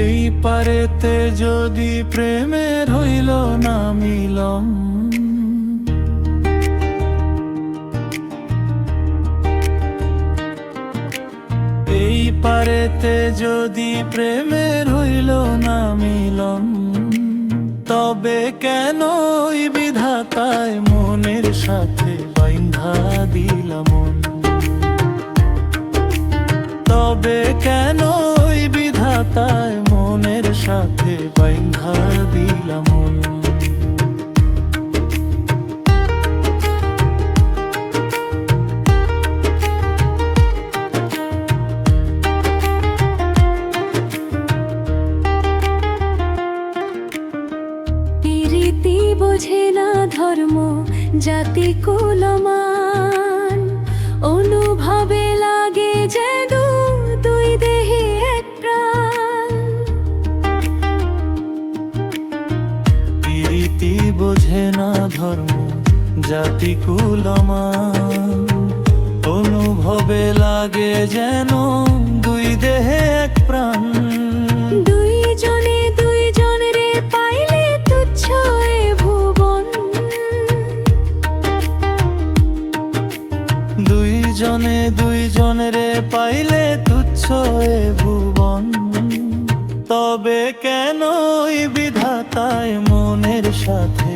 এই পারেতে যদি প্রেমের হইল না মিলন, এই পারেতে যদি প্রেমের হইল না মিলন, তবে কেন বিধাতায় মনের সাথে বাইন্ধা দিলাম তবে কেন ওই বিধাতায় মনের সাথে বাইন্ধা দিলাম বোঝে না ধর্ম জাতি কুলমান। অনুভবে লাগে যে দুই দেহে এক প্রাণ। প্রীতি বোঝে না ধর্ম, জাতি কুলমান। অনুভবে লাগে যেন দুইজনে দুইজনের পাইলে তুচ্ছ এ ভুবন। তবে কেন বিধাতায় মনের সাথে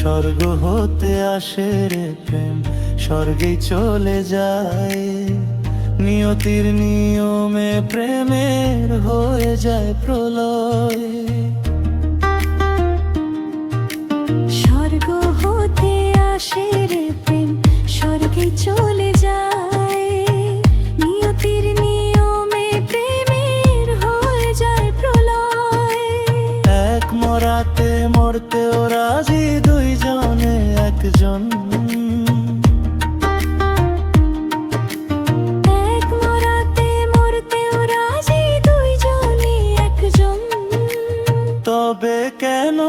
স্বর্গ হতে আসে রে প্রেম স্বর্গে চলে যায়। নিয়তির নিয়মে প্রেমের হয়ে যায় প্রলয়।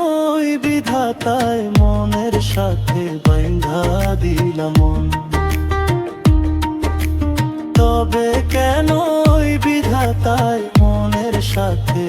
ওই বিধাতায় মনের সাথে বাইন্ধা দিলাম। তবে কেন ওই বিধাতায় মনের সাথে